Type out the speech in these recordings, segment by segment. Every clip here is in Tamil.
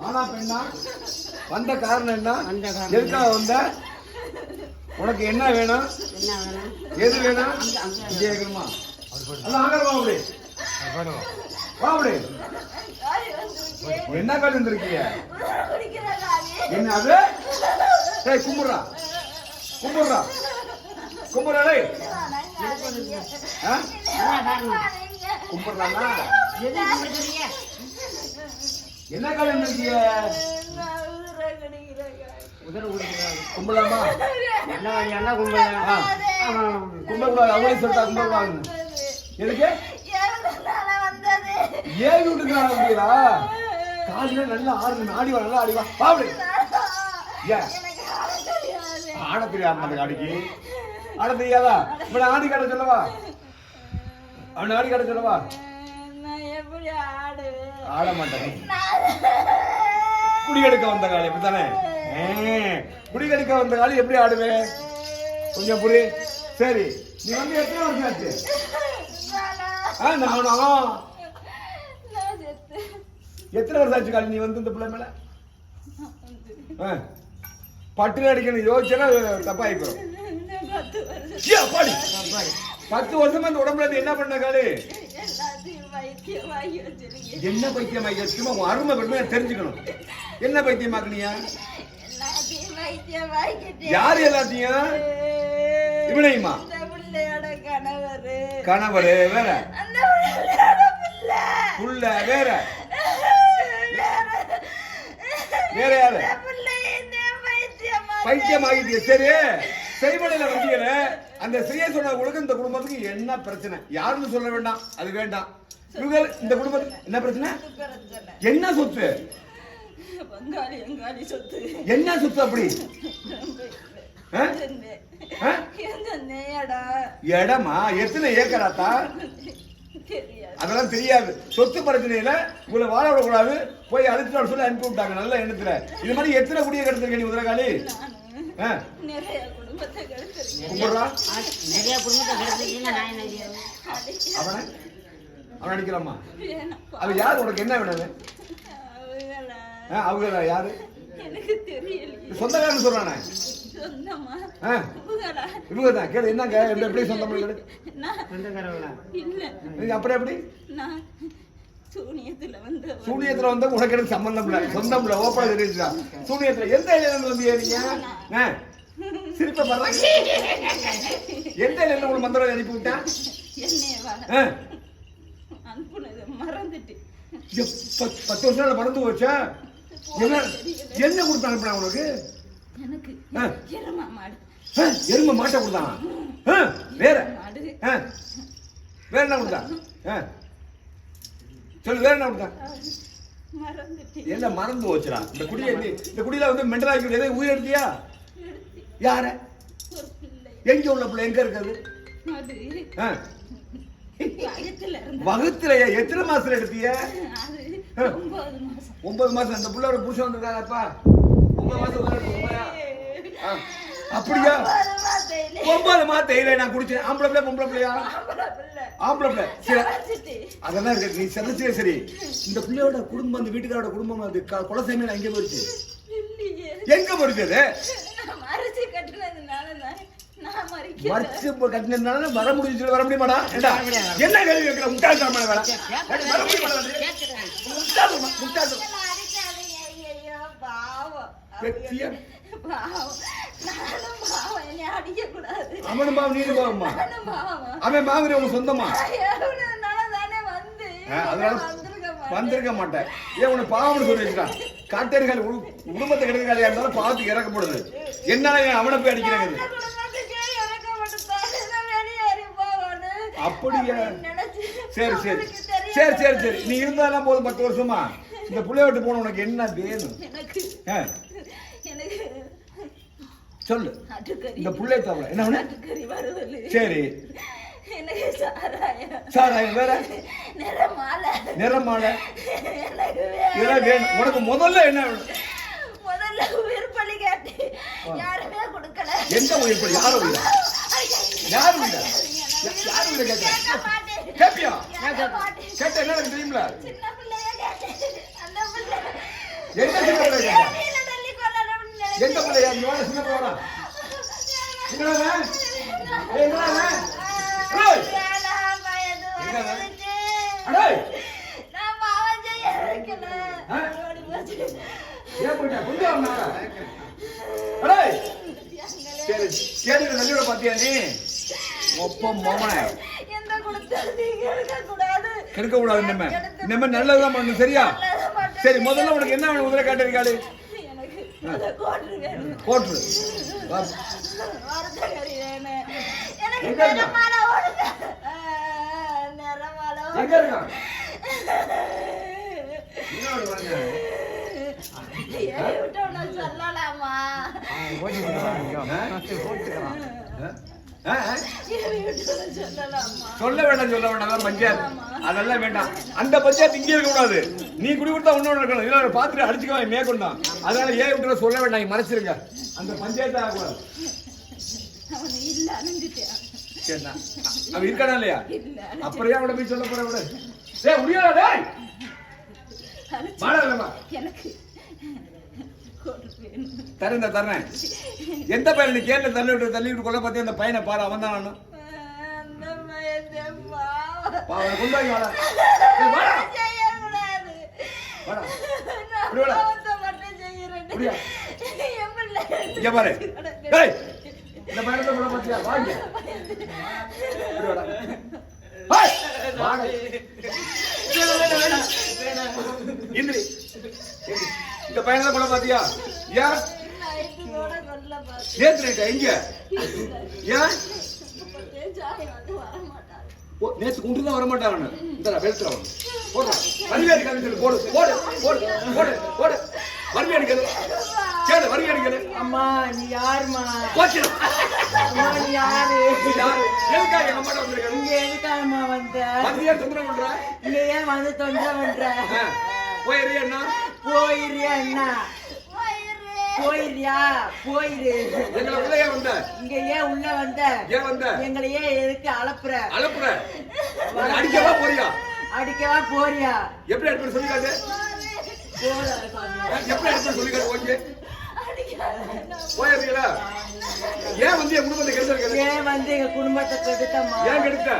ஆனா பெண்ணா வந்த காரணம் என்ன? எதுக்காக வந்த? உனக்கு என்ன வேணும்? எது வேணும்? இங்கே இருக்கணுமா அப்படி. வா அப்படி. என்ன இருந்திருக்கீங்க என்ன அது? டேய் கும்பிடுறா. கும்பிடுறா. கும்பிடுறா கும்பிடுறீங்க? என்ன கால் இருந்திருக்கீங்க உதர குடிக்கிறாங்க கும்பிடலாமா என்ன என்ன கும்பிடுறாங்க ஆ. கும்பிடக்கூடாது அவங்களே சொல்லிட்டா கும்பிடக்கூடாது எதுக்கு? ஏழு வீட்டுக்கு நான் அப்படியா? காலையில நல்லா ஆடு ஆடி வா நல்லா ஆடி வா. வா அப்படி. ஏன் ஆட தெரியாம அந்த அடிக்கு ஆட தெரியாதா? நான் ஆடி காட்ட சொல்லவா? அவன் ஆடி காட்ட சொல்லவா? ஆட மாட்டேன் குடி எடுக்க வந்த காலி இப்பதானே குடி எடுக்க வந்த காலி எப்படி ஆடுவேன் கொஞ்சம் புரி. சரி நீ வந்து எத்தனை வருஷம் ஆச்சு? ஆ நானும் எத்தனை வருஷம் ஆச்சு காலி நீ வந்து இந்த பிள்ளை மேல. பட்டுல அடிக்கணும். யோசிச்சா தப்பாயிக்கும் ஐயா, பாடி. பத்து வருஷமா இந்த உடம்புல என்ன பண்ண காலு என்ன பைத்தியமாக்கி சும்மா உன் அருமை பெருமையா தெரிஞ்சுக்கணும். என்ன பைத்தியமாக்குனியா? யார் எல்லாத்தையும்? இவனையுமா? கணவரு. வேற. பிள்ளை. வேற. வேற யாரு? பைத்தியம் ஆகிட்டிய சரி. செய்வடையில வந்தியல அந்த செய்ய சொன்னவங்களுக்கு இந்த குடும்பத்துக்கு என்ன பிரச்சனை? யாருன்னு சொல்ல வேண்டாம். அது வேண்டாம். இவங்க இந்த குடும்பத்துக்கு என்ன பிரச்சனை? என்ன சொத்து? சொத்து. என்ன சொத்து அப்படி? இடமா எத்தனை ஏக்கராத்தா தெரியாது. அதெல்லாம் தெரியாது. சொத்து பிரச்சனையில உங்களை வாழ விடக்கூடாது. போய் வர சொல்லி அனுப்பி விட்டாங்க நல்ல எண்ணத்துல. இது மாதிரி எத்தனை குடிய கிடந்திருக்க நீ ஆ, நிறைய குடும்பத்தை அவனை வேணாம் அவன் யார்? உனக்கு என்ன வேணும்? அவங்க யாரு? சொந்தக்காரன் சொல்றானே. சொந்தமா? ஆ, அவங்களா இவங்க தான் கேளு என்னங்க? எப்படி எப்படி சொந்தம் அப்புறம் எப்படி? நான் சூனியத்துல வந்து சூனியத்துல வந்து உனக்கு எனக்கு சம்பந்தம் இல்ல. சொந்தம் இல்ல ஓப்பனா சூனியத்துல எந்த இலையில நீங்க ஆ, சிரிப்ப பாருங்க எந்த இலையில உங்களுக்கு மந்திரம் அனுப்பி ஆ, அனுப்புனது மறந்துட்டு. பத்து வருஷம் மறந்து போச்சா? என்ன என்ன கொடுத்து அனுப்புனா உனக்கு? எனக்கு. எருமா மாடு. எருமை மாட்டை கொடுத்தான் வேற. வேற என்ன கொடுத்தான் ஆ. சொல்லு வேற என்ன மறந்துட்டு. என்ன மறந்து போச்சுடா? இந்த குடிய இந்த குடியில வந்து மெண்டலாக்கி எதை உயிர் எடுத்தியா? யார? எங்க உள்ள பிள்ளை? எங்க இருக்குது வகுத்துலயா? எத்தனை மாசத்துல எடுத்திய? அது ஒன்பது மாசம். அந்த புள்ளோட புருஷன் வந்திருக்காங்கப்பா ஒன்பது மாசம். அப்படியா? ஒன்பது மாசம் இல்லை. நான் குடிச்சேன். ஆம்பளை பிள்ளை பொம்பளை பிள்ளையா? ஆம்பளை பிள்ளை. சரி. அதெல்லாம் இருக்கு. நீ சிதைச்சே சரி. இந்த பிள்ளையோட குடும்பம் அந்த வீட்டுக்காரோட குடும்பம் அது க- குலசாமி எங்க இல்லையே. எங்க போயிடுச்சு அது? நான் மறைச்சு கட்டுனதுனால மறைச்சு இப்ப கட்டினதுனால வர முடிஞ்சு வர முடியுமாடா? என்ன கேள்வி கேட்கிற முட்டாள்தனமான வேலை வர முடியுமாடா பாவம். வெற்றியா? பாவம். பாவம். அவனும் பாவம் பாவம்மா? பாவம். அவன் மாவரி உங்க சொந்தமா? அதனால வந்திருக்க மாட்டேன். ஏன் உன்னை பாவம்னு சொல்லி வச்சுட்டான் காட்டேரிகள் குடும்பத்தை இருந்தாலும் பார்த்து இறக்கப்படுது. என்ன அவனை போய் அடிக்கிறாங்க அப்படியா? சரி சரி. சரி சரி சரி. நீ இருந்தாலும் போதும் பத்து வருஷமா? இந்த புள்ளைய விட்டு போன உனக்கு என்ன வேணும்? சொல்லு. இந்த புள்ளைய தவிர என்ன சரி. சாராயம். வேற? நிறமாலை. இதெல்லாம் வேணும். உனக்கு முதல்ல என்ன வேணும்? முதல்ல உயிர் யாருமே எந்த உயிர் பலி? யார் கேட்கிறேன்? கேட்க. கேப்பியா. கேட்ட என்ன தெரியுமில சின்ன பிள்ளைய கேட்டேன். அந்த பிள்ளை. எந்த சின்ன பிள்ளை கேட்டா? எந்த பிள்ளையா? இங்க வாடா சின்ன பிள்ளை. அடேய், சரி, கேட்டுட்டு நல்லியோட பாத்தியா நீ? ஒப்ப மோமனை. கெடுக்க கூடாது நம்ம நம்ம நல்லதுதான் பண்ணணும் சரியா? சரி முதல்ல உனக்கு என்ன வேணும்? முதல்ல காட்டு எனக்கு அந்த கோட்டு வேணும். கோட்ரு எங்க. இருக்கான்? சொல்லலாமா? ஆ? ஆ? சொல்ல வேண்டாம் சொல்ல வேண்டாம். பஞ்சாயத்து அதெல்லாம் வேண்டாம். அந்த பஞ்சாயத்து இங்கே இருக்க கூடாது நீ குடி கொடுத்தா ஒண்ணு இருக்கணும் இல்லை பார்த்துட்டு அடிச்சுக்கலாம் மேற்கொண்டான் அதனால ஏன் விட்டு சொல்ல வேண்டாம். மறைச்சிருங்க. அந்த பஞ்சாயத்து ஆகக்கூடாது. அவனை சரிண்ணா அவன் இருக்கானா இல்லையா? இல்ல, அப்புறம் ஏன் அவனை போய் சொல்ல போற விட டேய் முடியாதா? டேய். எனக்கு தரேன் தரேன். எந்த பையன் நீ கேட்ட தள்ளி விட்டு தள்ளி விட்டு கொல்ல பார்த்து அந்த பையனை பாரு அவன் தான் நானும் அவனை கொண்டு வாங்கி வாடா. வாடா. இங்க பாரு. டேய் இந்த பையனை கூட பார்த்தியா? வாங்க. இந்த பையனை கூட பாத்தியா ஏன். நேத்து நைட்டா எங்க ஏன் நேத்து கொண்டு தான் வரமாட்டாங்க இந்த வெளுத்துற அவன் போடுறா வரிவேடி கதை சொல்லு. போடு போடு போடு போடு போடு. வரிவேடி கதை கேளு கதை அம்மா நீ யாருமா போச்சு. அம்மா நீ யாரு? யாரு? எதுக்காக எங்க இங்க வந்த? வந்தியா தொந்தரவு பண்ற? இங்க ஏன் வந்து தொந்தர பண்ற? போயிரு என்ன. போயிரியா போயிரு எங்களை உள்ள ஏன் வந்த? இங்க ஏன் உள்ள வந்த? ஏன் வந்த? எங்களை ஏன் எதுக்கு அலப்புற? அனுப்புற உன்னை அடிக்கவா போறியா? அடிக்கவா போறியா? எப்படி அடிப்பேன் சொல்லி காட்டு. எப்படி அடிப்பேன் சொல்லி காட்டு ஓகே ஏன் வந்து என் குடும்பத்தை கெடுத்திருக்க ஏன் வந்து எங்க குடும்பத்தை கெடுத்தம்மா? ஏன் கெடுத்த?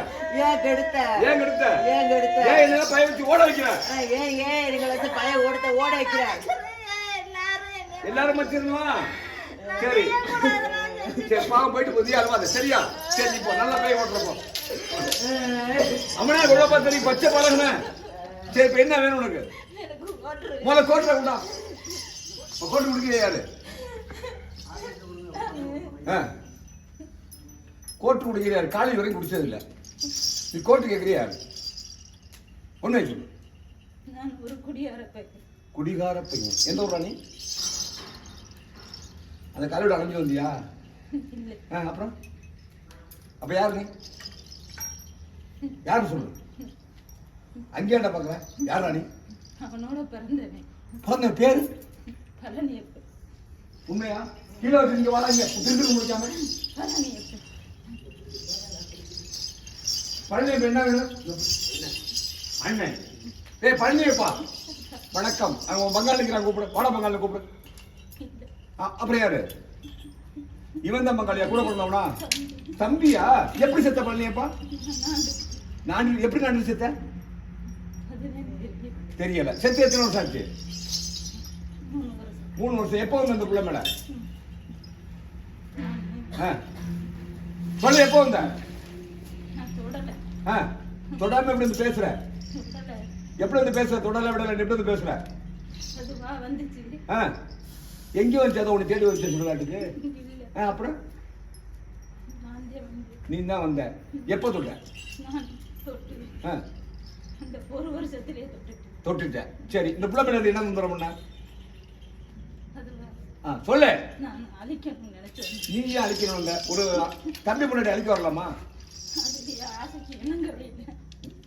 ஏன் கெடுத்த? ஏன் கெடுத்த? ஏன் கெடுத்த? ஏன் என்ன பய வச்சு ஓட வைக்கிற? ஆ, ஏன் ஏன் எங்களை வச்சு பய ஓடத்த ஓட வைக்கிற? எல்லாரும் வச்சிருந்தோம் சரி. சரி பாவம் போயிட்டு புதிய அழுவாத சரியா? சரி இப்போ நல்லா போய் ஓட்டுறப்போ. அவனே கூட பார்த்து நீ பச்சை பழகுன. சரி இப்போ என்ன வேணும் உனக்கு? முதல்ல கோட்டை கொண்டா. கோட்டு குடிக்கிற யாரு? ஆ. கோட்டு குடிக்கிற யாரு? காலையில் வரைக்கும் குடிச்சது இல்ல நீ கோட்டு கேட்கிறியா குடியார பையன். குடிகார பையன். எந்த ஊரா நீ? அந்த கல்லூரி அலைஞ்சு வந்தியா? ஆ, அப்புறம்? அப்ப யார் நீ? யாரு சொல்லு. அங்கேயாண்டா பார்க்கல யாரா நீ? அவனோட பிறந்தவன். பிறந்த பேரு? பழனியப்பன். உண்மையா? கீழே வச்சு இங்க வராங்க திருட்டு முடிக்காம பழனியப்பன். பழனி இப்ப என்ன வேணும்? அண்ணன். ஏய் பழனியப்பா. வணக்கம். அவன் பங்காளி இருக்கிறான் கூப்பிடு வட பங்காளி கூப்பிடு. அப்புறம் யாரு? இவன் தான் பங்காளியா? கூட பிறந்தவனா? தம்பியா? எப்படி செத்த பழனியப்பா? நான் எப்படி நான் செத்த? தெரியல. செத்து எத்தனை வருஷம் ஆச்சு? மூணு வருஷம். எப்போ வந்து அந்த பிள்ளை மேல. சொல்லு எப்போ வந்த. தொடாம எப்படி வந்து பேசுற? எப்படி வந்து பேசுற? தொடல விடல எப்படி வந்து பேசுற வந்துச்சு. எங்க வந்து அதை உன்னை தேடி வச்சு சுடுகாட்டுக்கு ஆ, அப்புறம்? நீ தான் வந்த. எப்போ தொட்ட? ஆ. ஒரு தொட்டுட்டு. சரி இந்த பிள்ளை மேல என்ன தொந்தரம் பண்ண? ஆ சொல்லு. நீ ஏன் அழிக்கணும் ஒரு தம்பி முன்னாடி அழிக்க வரலாமா?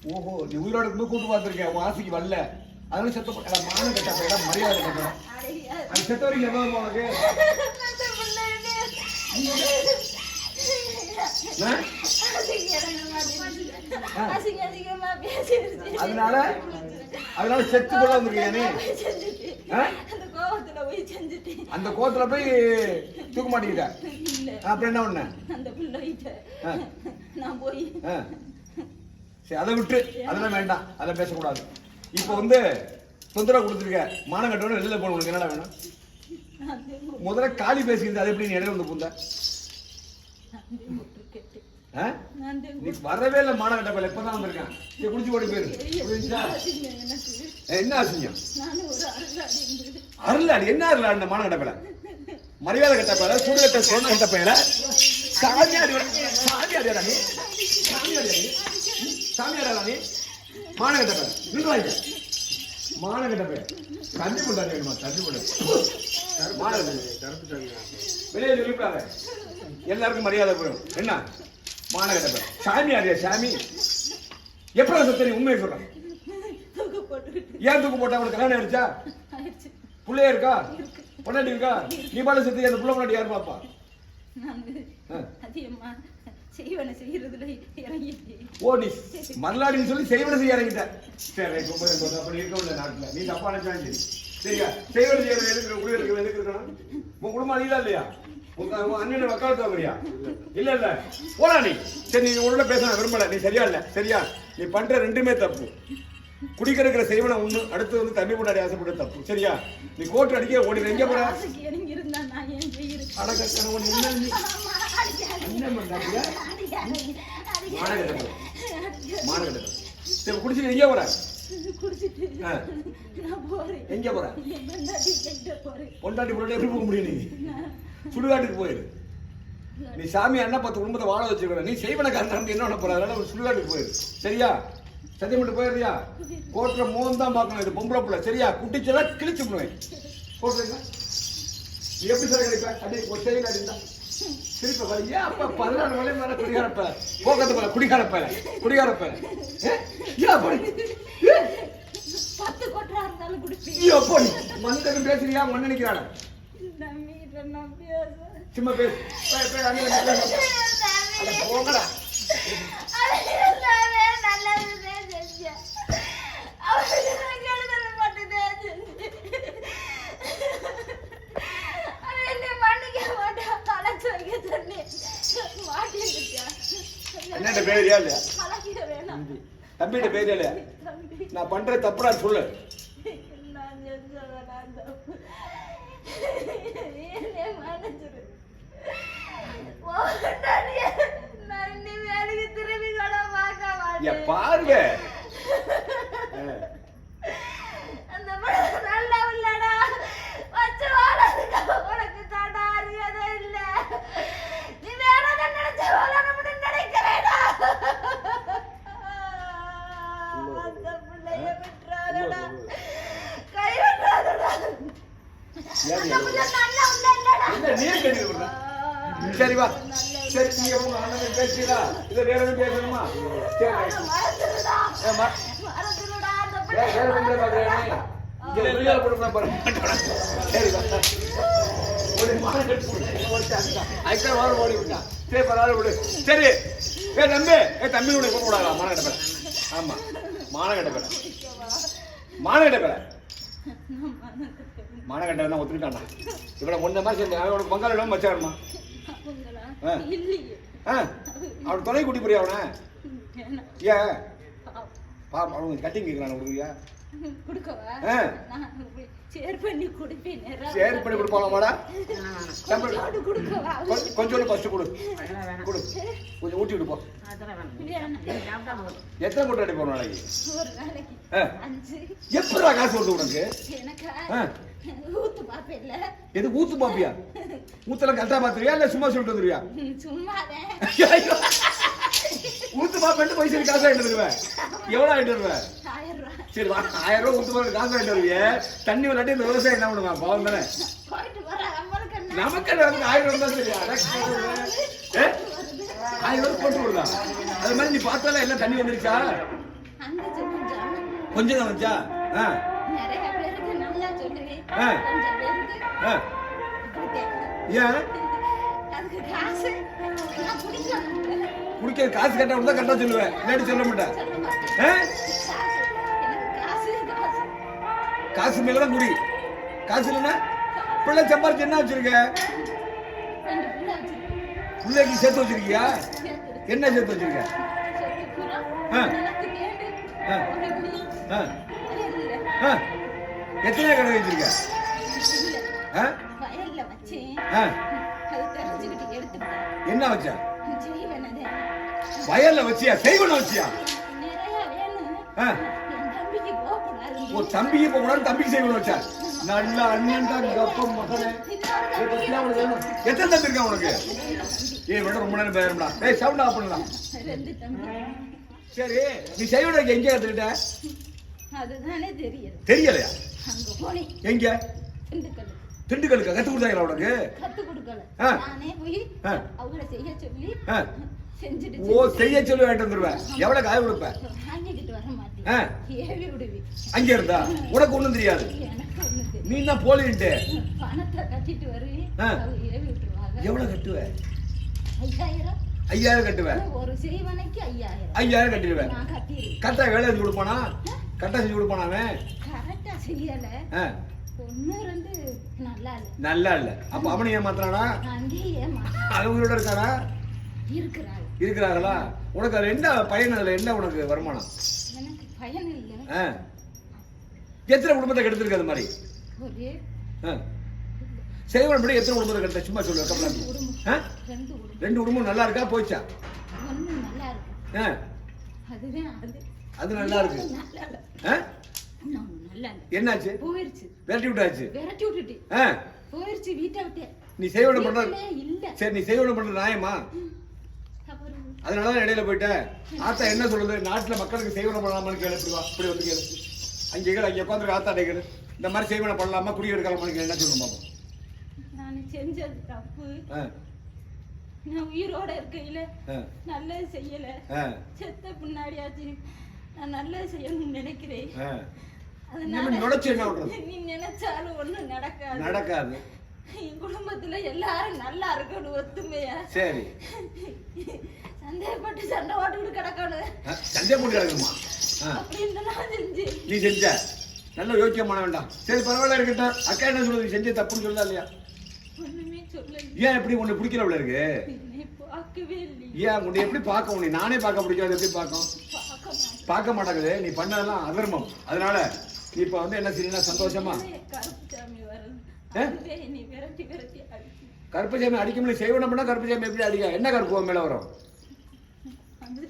ஓஹோ நீ உயிரோட கூட்டு பார்த்துருக்கேன் உன் ஆசைக்கு வரல. அதனால செத்த போ- எல்லாம் மானம் கட்ட போயிடா மரியாதை கட்ட போயிடா அடையா அது செத்த வரைக்கும் எவ்வளவு உனக்கு. அதனால அதனால செத்து செஞ்சுட்டேன். ஆ? அந்த கோத்துல போய் தூக்க மாட்டேங்கிட்ட அப்புறம் என்ன பண்ண அந்த. நான் போய். சரி அதை விட்டு அதெல்லாம் வேண்டாம் அதை பேசக்கூடாது இப்போ வந்து தொந்தரவு கொடுத்துருக்க. மானம் கட்டணும் வெளியில் போகணும் உனக்கு என்னடா வேணும்? முதல்ல காளி பேசிக்கிறது அது எப்படி நீ இடையில வந்து புந்த? ஆ? நீ வரவே இல்லை மானம் கட்ட பேல. இப்பதான் வந்திருக்கேன். சரி குடிச்சு ஓடி போயிரு. என்ன அசிங்கம்? நானும் அருளாடி என்ன அருளாடி இந்த மானம் கட்ட மரியாதை கட்ட பேல சூடு கட்ட சொன்ன கட்ட பேல? சாமியாடி சாமியாடியா நீ? சாமியாடியா நீ சாமியாடா நீ? மானம் கட்ட பேல நின்று வாங்க மானம் கட்ட பேல தண்ணி கொண்டாடி வேணுமா தண்ணி வெளியே சொல்லிவிடாத எல்லாருக்கும் மரியாதை போயிடும் என்ன? மானம் கட்ட பேல சாமியாடியா சாமி? எப்படா சத்த நீ உண்மையை சொல்றேன்? தூக்கு போட்டுக்கிட்டு ஏன் தூக்கு போட்டா அவனுக்கு கல்யாணம் ஆயிடுச்சா. புள்ளைய இருக்கா? பொண்டாட்டி இருக்கா? நீ பாட்டு செத்து அந்த புள்ள பொண்டாட்டி யாரு பாப்பா? செய்வன செய்யறதுல ஓ நீ மல்லாடின்னு சொல்லி செய்வன செய்ய இறங்கிட்ட. சரி. அப்படி இருக்க நாட்டுல. நீ தப்பா நினைச்சாலும் சரி. சரியா? செய்வன செய்யற எதுக்கு குடி இருக்க எதுக்கு இருக்கணும்? உன் குடும்பம் இல்லையா? உங்க அண்ணன் வக்காலத்து வாங்குறியா? இல்ல இல்ல. போடா நீ. சரி நீ உள்ள பேச விரும்பல. நீ சரியா இல்ல? சரியா? நீ பண்ற ரெண்டுமே தப்பு. குடிக்கிறக்கிற செய்வன ஒண்ணு அடுத்து வந்து தம்பி முன்னாடி ஆசைப்பட்ட தப்பு. சரியா? நீ கோட்டு அடிக்க ஓடி எங்க போற? ஆசைக்கு இறங்கி குடிச்சிட்டு எங்கே போற? எங்க போற? பொண்டாட்டி பொண்டாட்டி எப்படி போக முடியும் நீ? சுடுகாட்டுக்கு போயிரு. நீ சாமி அண்ணா பத்து குடும்பத்தை வாழ வச்சுக்கணும் நீ செய்வனக்காரன் என்ன பண்ண போற? அதனால ஒரு சுடுகாட்டுக்கு போயிரு. சரியா? சத்தியம் மட்டும் போயிடுறியா? கோட்டுற மோகம் தான் பார்க்கணும். இது பொம்பளை பிள்ளை. சரியா? குட்டிச்சலா கிழிச்சு விடுவேன் கோட்டுறீங்க நீ எப்படி சார் கிடைப்ப? அப்படியே ஒரு அடிந்தா திருப்பி ஏன் அப்பா பதினாறு மணி மேல குடிகாரப்ப போக்கத்து போல குடிகாரப்ப பேசுறியா? மண்ணு நினைக்கிறான சும்மா பேசு. போய், போய், அண்ணன் பேரியா இல்லையா தம்பிகிட்ட பேரியா இல்லையா நான் பண்ற சொல்லு. பார்க்க ஏ மாட்டேன் பாருங்க ஆ. அந்த படம் நல்லா இல்லடா வச்சு வாழறதுக்கு உனக்கு தாண்டா அறியாதே இல்ல நீ வேற என்ன நினைச்ச வாழணும்னு நினைக்கிறேடா அந்த பிள்ளைய விட்டுறாதடா கை விட்டுறாதடா ஏன் நீ அந்த பிள்ளை நல்லா உள்ள இல்லடா என்ன நீ கேட்டு சரி வா. சரி நீங்க உங்க அண்ணன் பேசுறீங்களா இதை வேற எதுவும் பேசணுமா? சரி. பிள்ளை. வேற எதுவும் பாக்குறேன் இங்க வெளியால போடுங்க பாரு. சரி வா. ஒரு மாலை ஐக்கா வாழ ஓடி விட்டா. சரி பரவாயில்ல விடு. சரி. ஏ தம்பி. ஏ தம்பி உடைய கூப்பிட கூடாதா மான கட்ட பேர ஆமா. மான கட்ட பேர மான கட்ட பேர மான கட்ட தான் ஒத்துக்கிட்டான்டா. இவனை ஒன்ன மாதிரி சேர்ந்து அவனுக்கு பங்காளி இல்லாம வச்சாருமா? ஆ. அவன் துணை கூட்டி போறியா அவனை. ஏன். பா அவனுக்கு கட்டிங் கேட்கறான் கொடுக்குறியா கொஞ்சோண்டு ஃபர்ஸ்ட் கொடு. கொடு. கொஞ்சம் ஊட்டி விடு போ. வேணாம். எத்தனை மூட்டை அடி போறோம் நாளைக்கு? எப்படா காசு வருது உனக்கு? ஊத்து பாப்பேன்ல எது ஊத்து பாப்பியா? ஊத்தெல்லாம் கரெக்டா பாத்துருவியா? இல்ல சும்மா சொல்லிட்டு வந்துருவியா? ஐயோ. ஊத்து பாப்பேன்ட்டு போய் சரி காசு வாங்கிட்டு வருவேன் எவ்வளவு வாங்கிட்டு வருவேன் சரி வா ஆயிரம் ரூபாய் ஊத்து பாப்பேன் காசு வாங்கிட்டு வருவியே. தண்ணி விளாட்டி இந்த விவசாயம் என்ன பண்ணுவான் பாவம் தானே? நமக்கு ஆயிரம் ரூபாய் தான் சரியா? ஆயிரம் ரூபாய் போட்டு விடுதா? அது மாதிரி நீ பார்த்தால எல்லாம் தண்ணி வந்துருச்சா? கொஞ்சம் தான் வந்துச்சா? ஆ நிறைய பேருக்கு நல்லா சொல்லுவேன் ஆ. கொஞ்சம் பேருக்கு ஆ கொடுத்தேன். ஏன் குடிக்க காசு கட்டா தான் கரெக்டா சொல்லுவேன் இல்லாட்டி சொல்ல மாட்டேன்? காசு மேல தான் குடி காசு இல்லைன்னா பிள்ளை சம்பாரிச்சு என்ன வச்சிருக்க. பிள்ளைக்கு சேர்த்து வச்சிருக்கியா என்ன சேர்த்து வச்சிருக்க ஆ. ஆ. குடி. ஆ. எத்தனை கடை வச்சிருக்க? என்ன வச்ச? வயல்ல வச்சியா? செய்வன வச்சியா? ஓ தம்பிக்கு இப்ப கூட தம்பிக்கு செய்வன வச்சா? நல்ல அண்ணன் தான் கப்பம் மகனே? எத்தனை தம்பி இருக்கா உனக்கு? ஏய் விட ரொம்ப நேரம் பேரும்டா ஏய் சவுண்ட் ஆஃப் பண்ணலாம் சரி நீ செய்வன எங்க கத்துக்கிட்ட அதுதானே தெரியுது தெரியலையா? அங்க எங்க? திண்டுக்கல் திண்டுக்கலுக்கு கத்து கொடுத்தாங்களா உனக்கு? கத்து கொடுக்கல. நானே போய். அவங்கள செய்ய சொல்லி ஓ செய்ய சொல்லி வாங்கிட்டு வந்துருவேன் எவ்வளவு காய கொடுப்ப? வாங்கிக்கிட்டு வர ஆ. மாட்டேன் ஏவி விடுவி அங்க இருந்தா? உனக்கு ஒண்ணும் தெரியாது. நீ தான் போலின்ட்டு. பணத்தை கட்டிட்டு வருவி ஆ. அவங்க ஏவி விட்டுருவாங்க. எவ்வளவு கட்டுவ? ஐயாயிரம். ஐயாயிரம் கட்டுவேன் ஒரு செய்வனைக்கு ஐயாயிரம். ஐயாயிரம் கட்டிடுவேன். கரெக்டா வேலை கொடுப்பானா? கரெக்டா செஞ்சு கொடுப்பானா அவன்? கரெக்டா செய்யல. ஒண்ணு ரெண்டு நல்லா இல்ல. நல்லா இல்ல. அப்ப அவனை ஏமாத்துறானா? அங்கேயே ஏமா அவங்களோட இருக்காரா? இருக்கிறாள் இருக்கிறார்களா? உனக்கு அதுல என்ன பயன்? அதுல என்ன உனக்கு வருமானம்? எனக்கு பயன் இல்லை. எத்தனை குடும்பத்தை கெடுத்திருக்கு அது மாதிரி? ஒரே. செய்வன் படி எத்தனை குடும்பத்தை கெடுத்த? சும்மா சொல்லு கப்பலாம்? ரெண்டு குடும்பம். நல்லா இருக்கா? போச்சா? ஒண்ணு நல்லா இருக்கு. அதுவே அது. அது நல்லா இருக்கு என்னாச்சு? போயிருச்சு. விரட்டி விட்டாச்சு. விரட்டி விட்டுட்டு. போயிருச்சு வீட்டை விட்டு. நீ செய்வன பண்ற இல்ல. சரி நீ செய்வன பண்ற நியாயமா. அதனாலதான் இடையில போயிட்ட ஆத்தா என்ன சொல்லுது நாட்டுல மக்களுக்கு செய்வன பண்ணலாமான்னு கேளு இப்படி இப்படி வந்து கேளு. அங்க கேளு அங்க உட்காந்து ஆத்தா கேளு. இந்த மாதிரி செய்வன பண்ணலாமா? குடி எடுக்கலாமான்னு கேளு. என்ன சொல்லணும் பாப்போம். நான் செஞ்சது தப்பு. நான் உயிரோட இருக்கையில நல்லது செய்யல. செத்த பின்னாடியாச்சு நான் நல்லது செய்யணும்னு நினைக்கிறேன். நுழைச்சு என்ன பண்றது நீ நினைச்சாலும் ஒண்ணும் நடக்காது. நடக்காது. என் குடும்பத்துல எல்லாரும் நல்லா இருக்கணும் ஒத்துமையா. சரி. சந்தேகப்பட்டு சண்டை ஓட்டுக்கிட்டு கிடக்கணும். சண்டை போட்டு கிடக்குமா அப்படின்னு செஞ்சு நீ செஞ்ச. நல்ல யோக்கியம் பண்ண வேண்டாம் சரி பரவாயில்ல இருக்கட்டும். அக்கா என்ன சொல்லுது? நீ செஞ்ச தப்புன்னு சொல்லுதா இல்லையா? ஒண்ணுமே சொல்லல. ஏன் எப்படி உன்னை பிடிக்கல இருக்கு? பார்க்கவே இல்லை ஏன் உன்னை எப்படி பார்க்க உன்னை நானே பார்க்க பிடிக்காது எப்படி பார்க்கும்? பார்க்க மாட்டாங்குது நீ பண்ணதெல்லாம் அதர்மம். அதனால நீ இப்ப வந்து என்ன செய்யணும் சந்தோஷமா? அடிச்சு கருப்பசாமி அடிக்க முடியல செய்வனம் பண்ணா கருப்பசாமி எப்படி அடிக்க? என்ன கருப்பு மேல வரும்? அது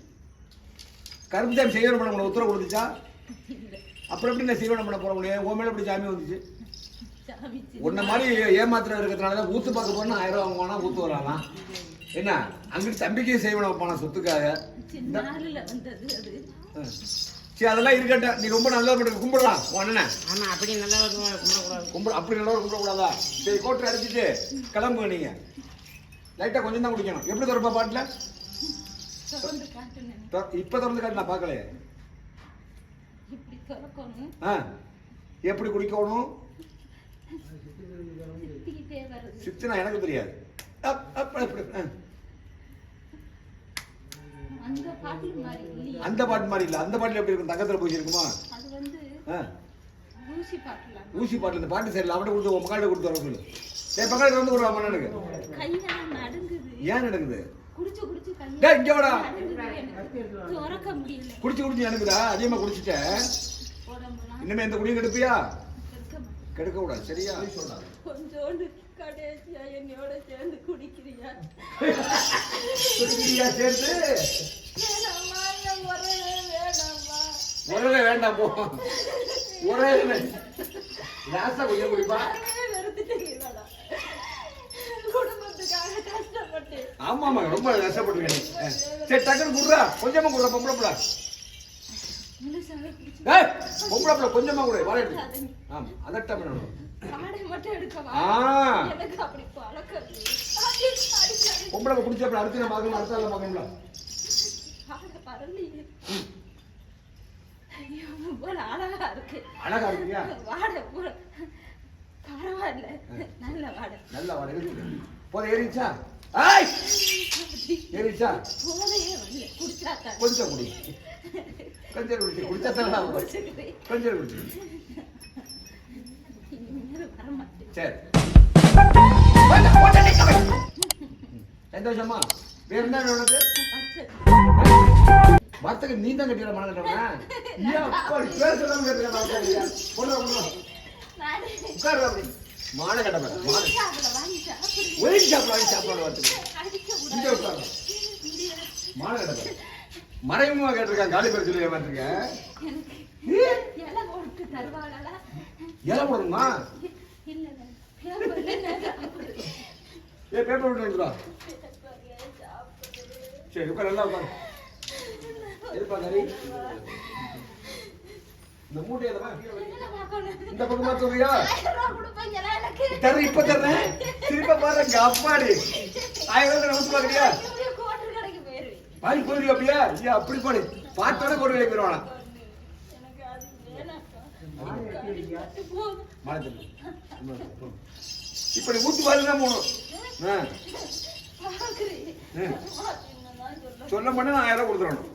கருப்பசாமி செய்வனம் பண்ண உத்தரவு கொடுத்துச்சா? அப்புறம் எப்படி நான் செய்வனம் பண்ண போற முடியும் உன் மேல எப்படி சாமி வந்துச்சு? சாமி உன்ன மாதிரி ஏமாத்திரம் இருக்கிறதுனால தான் ஊத்து பார்க்க போனா ஆயிரம் ரூபா வாங்குவானா ஊத்து வரலாம் என்ன? அங்கிட்டு தம்பிக்கே செய்வனம் வைப்பானா சொத்துக்காக? சின்ன நாளில் வந்தது அது. ஆ. சரி அதெல்லாம் இருக்கட்டும். நீ ரொம்ப நல்லா பண்ணி கும்பிடலாம். உன் அண்ணனை. ஆமா அப்படி நல்லா கும்பிடக்கூடாது. கும்பிட அப்படி நல்லவர் கும்பிடக்கூடாதா? சரி கோட்டை அடிச்சிட்டு கிளம்புங்க நீங்க. லைட்டா கொஞ்சம் தான் குடிக்கணும். எப்படி திறப்பா பாட்டில்? இப்ப திறந்து காட்டு நான் பார்க்கலையே ஆ. எப்படி குடிக்கணும்? சித்துனா எனக்கு தெரியாது. அந்த பாட்டு மாதிரி இல்ல. அந்த பாட்டுல எப்படி இருக்கும்? தங்கத்துல பூசி இருக்குமா. ஊசி பாட்டில் இந்த பாட்டு சரியில்லை அவன்கிட்ட கொடுத்து உன் மகாட்ட கொடுத்து வர சொல்லு. சரி பக்கத்துல வந்து கொடுவா நடுங்குது. ஏன் நடக்குது இங்க வாடா. குடிச்சு குடிச்சு எனக்குதா அதிகமா குடிச்சிட்ட. இனிமே எந்த குடியும் கெடுப்பியா? இருக்க மாட்டேன் கெடுக்க கூடாது சரியா? கொஞ்சோண்டு கடைசியா என்னையோட சேர்ந்து குடிக்கிறியா? குடிக்கிறியா வேணாம்மா உடனே வேண்டாம்? போ ஒரே லாஸ்டா கொஞ்சம் குடிப்பா. ஆமா ஆமா ரொம்ப கஷ்டப்பட்டுருக்கேன். சரி டக்குனு குடுறா. கொஞ்சமா குடுறா பொம்பளை பிள்ளை. ஏய் பொம்பளை கொஞ்சமா குடு வாழை எடுத்து ஆமா அதட்டம் பண்ணணும். காடை மட்டும் எடுக்கவா? ஆ. எனக்கு அப்படி பழக்கம். பொம்பளை குடிச்ச அப்புறம் அடுத்து நான் பார்க்கணும்? அடுத்த நாள் பார்க்கணும்ல காடை அழகா இருக்கு. அழகா இருக்கியா? வாடை பூரா பரவாயில்ல. நல்ல வாடை. நல்லா வாடை போத ஏறிச்சா ஏறிச்சா போதையே வரல. குடிச்சாக்கா கொஞ்சம் குடி. கொஞ்சம் குடிச்சு குடிச்சா தானே கொஞ்சம் குடிச்சு சரி. சந்தோஷமா வேற என்ன உனக்கு? மரத்துக்கு நீ தான் கட்டிட மனம் கட்டவனா அப்பா பேர் சொல்லாம கேட்டுக்க உட்காரு அப்படி. மான கட்டவன் மான ஒயிட் சாப்பிட வாங்கி மறைமுகமா கேட்டிருக்கான் காலி பேர் சொல்லி ஏமாத்திருக்கேன். இலை போடணுமா? ஏ பேப்பர் விட்டு வந்துடா பேப்பர்ல சாப்பிடு சரி உட்கார் நல்லா உட்காரு. எதுப்பா கறி? இந்த மூட்டை எதமா? என்ன பார்க்கணும்? இந்த பக்கமா சொல்றியா தர்றேன் இப்ப தர்றேன். திருப்ப பாருங்க அப்பாடி ஆயிரம் ரூபாய் நமக்கு பாக்குறியா போயிருவேன் பாய் போயிருவியா அப்படியா? ஐயா அப்படி போடு. பார்த்தோட கொண்டு வேலைக்கு போயிருவானா எனக்கு அது வேணாம் போதும் மழை தண்ணி இப்ப நீ ஊத்து பாருங்க போகணும் சொன்ன பண்ண நான் ஆயிரம் கொடுத்துடணும்.